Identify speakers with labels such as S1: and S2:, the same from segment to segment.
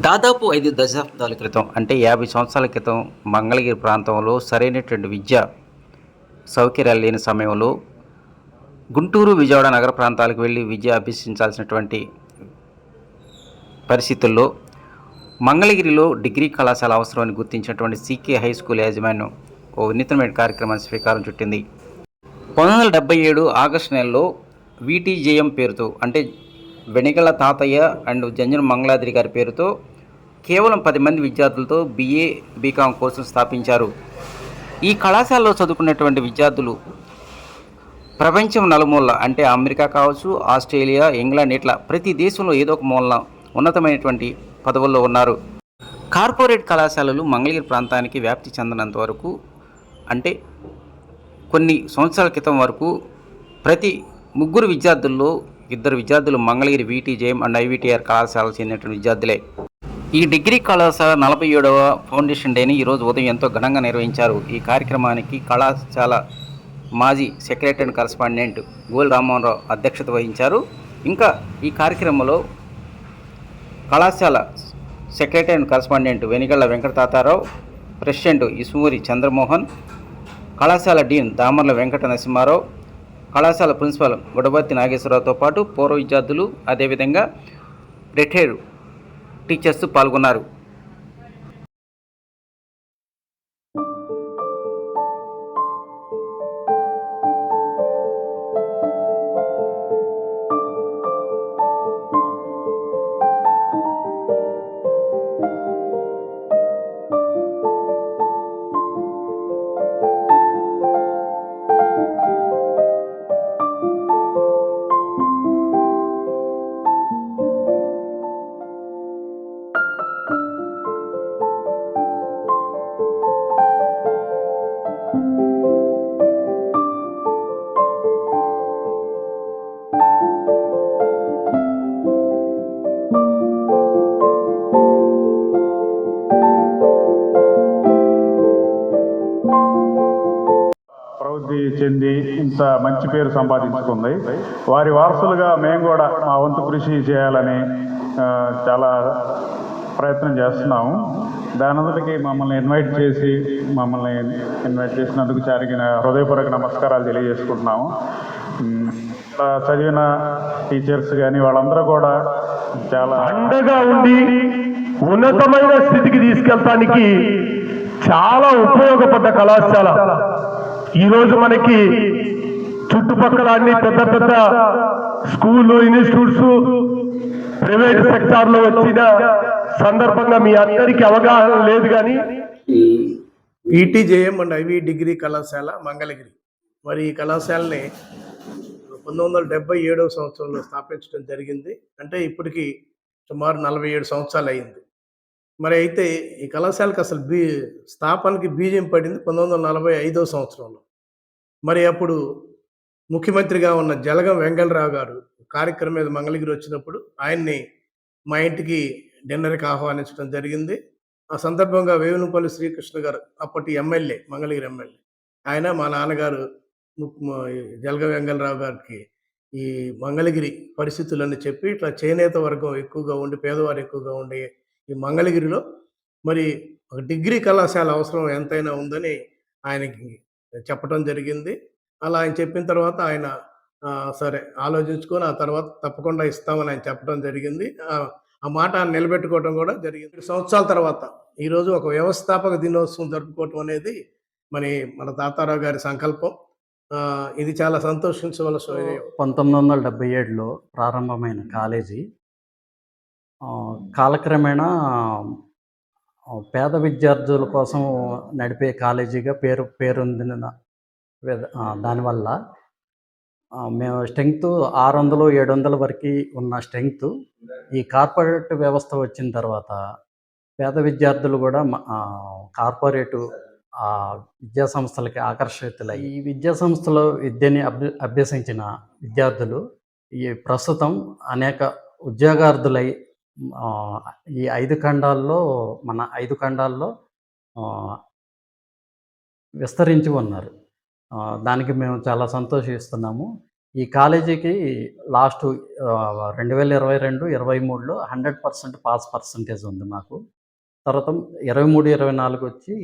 S1: దాదాపు ఐదు దశాబ్దాల క్రితం అంటే యాభై సంవత్సరాల క్రితం మంగళగిరి ప్రాంతంలో సరైనటువంటి విద్య సౌకర్యాలు లేని సమయంలో గుంటూరు విజయవాడ నగర ప్రాంతాలకు వెళ్ళి విద్య అభ్యసించాల్సినటువంటి పరిస్థితుల్లో మంగళగిరిలో డిగ్రీ కళాశాల అవసరమని గుర్తించినటువంటి సీకే హై స్కూల్ యాజమాన్యం ఓ వినూత్నమైన కార్యక్రమాన్ని స్వీకారం చుట్టింది. పంతొమ్మిది వందల డెబ్బై ఏడు ఆగస్టు నెలలో వీటీజేఎం పేరుతో అంటే వెనిగల తాతయ్య అండ్ జంజన మంగళాద్రి గారి పేరుతో కేవలం పది మంది విద్యార్థులతో బీఏ బీకాం కోర్సును స్థాపించారు. ఈ కళాశాలలో చదువుకున్నటువంటి విద్యార్థులు ప్రపంచం నలుమూల అంటే అమెరికా కావచ్చు ఆస్ట్రేలియా ఇంగ్లాండ్ ఇట్లా ప్రతి దేశంలో ఏదో ఒక మూలన ఉన్నతమైనటువంటి పదవుల్లో ఉన్నారు. కార్పొరేట్ కళాశాలలు మంగళగిరి ప్రాంతానికి వ్యాప్తి చెందినంత వరకు అంటే కొన్ని సంవత్సరాల క్రితం వరకు ప్రతి ముగ్గురు విద్యార్థుల్లో ఇద్దరు విద్యార్థులు మంగళగిరి వీటీజేఎం అండ్ ఐవీటీఆర్ కళాశాలకు చెందినటువంటి విద్యార్థులే. ఈ డిగ్రీ కళాశాల నలభై ఏడవ ఫౌండేషన్ డేని ఈరోజు ఉదయం ఎంతో ఘనంగా నిర్వహించారు. ఈ కార్యక్రమానికి కళాశాల మాజీ secretary and correspondent Gol Rammohanrao అధ్యక్షత వహించారు. ఇంకా ఈ కార్యక్రమంలో కళాశాల secretary and correspondent Venigalla Venkata Tatarao president Isumuri Chandramohan కళాశాల డీన్ దామర్ల వెంకట నరసింహారావు కళాశాల ప్రిన్సిపల్ గుడబర్తి నాగేశ్వరరావుతో పాటు పూర్వ విద్యార్థులు అదేవిధంగా రిటైర్డ్ టీచర్స్ పాల్గొన్నారు.
S2: చెంది ఇంత మంచి పేరు సంపాదించుకుంది. వారి వారసులుగా మేము కూడా మా వంతు కృషి చేయాలని చాలా ప్రయత్నం చేస్తున్నాము. దానంతటికి మమ్మల్ని ఇన్వైట్ చేసి మమ్మల్ని ఇన్వైట్ చేసినందుకు జరిగిన హృదయపూర్వక నమస్కారాలు తెలియజేసుకుంటున్నాము. చదివిన టీచర్స్ కానీ వాళ్ళందరూ కూడా చాలా
S3: అండగా ఉండి ఉన్నతమైన స్థితికి తీసుకెళ్తానికి చాలా ఉపయోగపడ్డ కళాశాల. ఈరోజు మనకి చుట్టుపక్కల అన్ని పెద్ద పెద్ద స్కూళ్ళు ఇన్స్టిట్యూట్స్ ప్రైవేట్ సెక్టార్లో వచ్చిన సందర్భంగా మీ అందరికీ అవగాహన లేదు కానీ
S4: ఈటీజేఎం అండ్ ఐవి డిగ్రీ కళాశాల మంగళగిరి. మరి ఈ కళాశాలని పంతొమ్మిది వందల డెబ్బై ఏడవ సంవత్సరంలో స్థాపించడం జరిగింది. అంటే ఇప్పటికీ సుమారు నలభై ఏడు సంవత్సరాలు అయింది. మరి అయితే ఈ కళాశాలకు అసలు బీ స్థాపనకి బీజం పడింది పంతొమ్మిది వందల నలభై ఐదో సంవత్సరంలో. మరి అప్పుడు ముఖ్యమంత్రిగా ఉన్న జలగం వెంగళరావు గారు కార్యక్రమం మీద మంగళగిరి వచ్చినప్పుడు ఆయన్ని మా ఇంటికి డిన్నర్కి ఆహ్వానించడం జరిగింది. ఆ సందర్భంగా వేవులపల్లి శ్రీకృష్ణ గారు అప్పటి ఎమ్మెల్యే మంగళగిరి ఎమ్మెల్యే ఆయన మా నాన్నగారు జలగ వెంగళరావు గారికి ఈ మంగళగిరి పరిస్థితులన్నీ చెప్పి ఇట్లా చేనేత వర్గం ఎక్కువగా ఉండి పేదవారు ఎక్కువగా ఉండే ఈ మంగళగిరిలో మరి ఒక డిగ్రీ కళాశాల అవసరం ఎంతైనా ఉందని ఆయనకి చెప్పడం జరిగింది. అలా ఆయన చెప్పిన తర్వాత ఆయన సరే ఆలోచించుకొని ఆ తర్వాత తప్పకుండా ఇస్తామని ఆయన చెప్పడం జరిగింది. ఆ, మాట నిలబెట్టుకోవడం కూడా జరిగింది. సంవత్సరాల తర్వాత ఈరోజు ఒక వ్యవస్థాపక దినోత్సవం జరుపుకోవటం అనేది మరి మన తాతారావు గారి సంకల్పం. ఇది చాలా సంతోషించవలసిన
S5: పంతొమ్మిది వందల డెబ్బై ఏడులో ప్రారంభమైన కాలేజీ కాలక్రమేణా పేద విద్యార్థుల కోసం నడిపే కాలేజీగా పేరు పేరొందిన విధ- దానివల్ల మేము స్ట్రెంగ్త్ ఆరు వందలు ఏడు వందల వరకు ఉన్న స్ట్రెంగ్త్ ఈ కార్పొరేట్ వ్యవస్థ వచ్చిన తర్వాత పేద విద్యార్థులు కూడా కార్పొరేటు విద్యా సంస్థలకి ఆకర్షితులై ఈ విద్యా సంస్థలో విద్యని అభ్య అభ్యసించిన విద్యార్థులు ఈ ప్రస్తుతం అనేక ఉద్యోగార్థులై ఈ ఐదు ఖండాల్లో మన ఐదు ఖండాల్లో విస్తరించి ఉన్నారు. దానికి మేము చాలా సంతోషిస్తున్నాము. ఈ కాలేజీకి లాస్ట్ రెండు వేల ఇరవై రెండు ఇరవై మూడులో హండ్రెడ్ పర్సెంట్ పాస్ పర్సంటేజ్ ఉంది మాకు. తర్వాత ఇరవై మూడు ఇరవై నాలుగు వచ్చి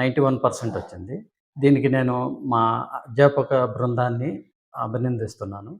S5: నైంటీ వన్ పర్సెంట్ వచ్చింది. దీనికి నేను మా అధ్యాపక బృందాన్ని అభినందిస్తున్నాను.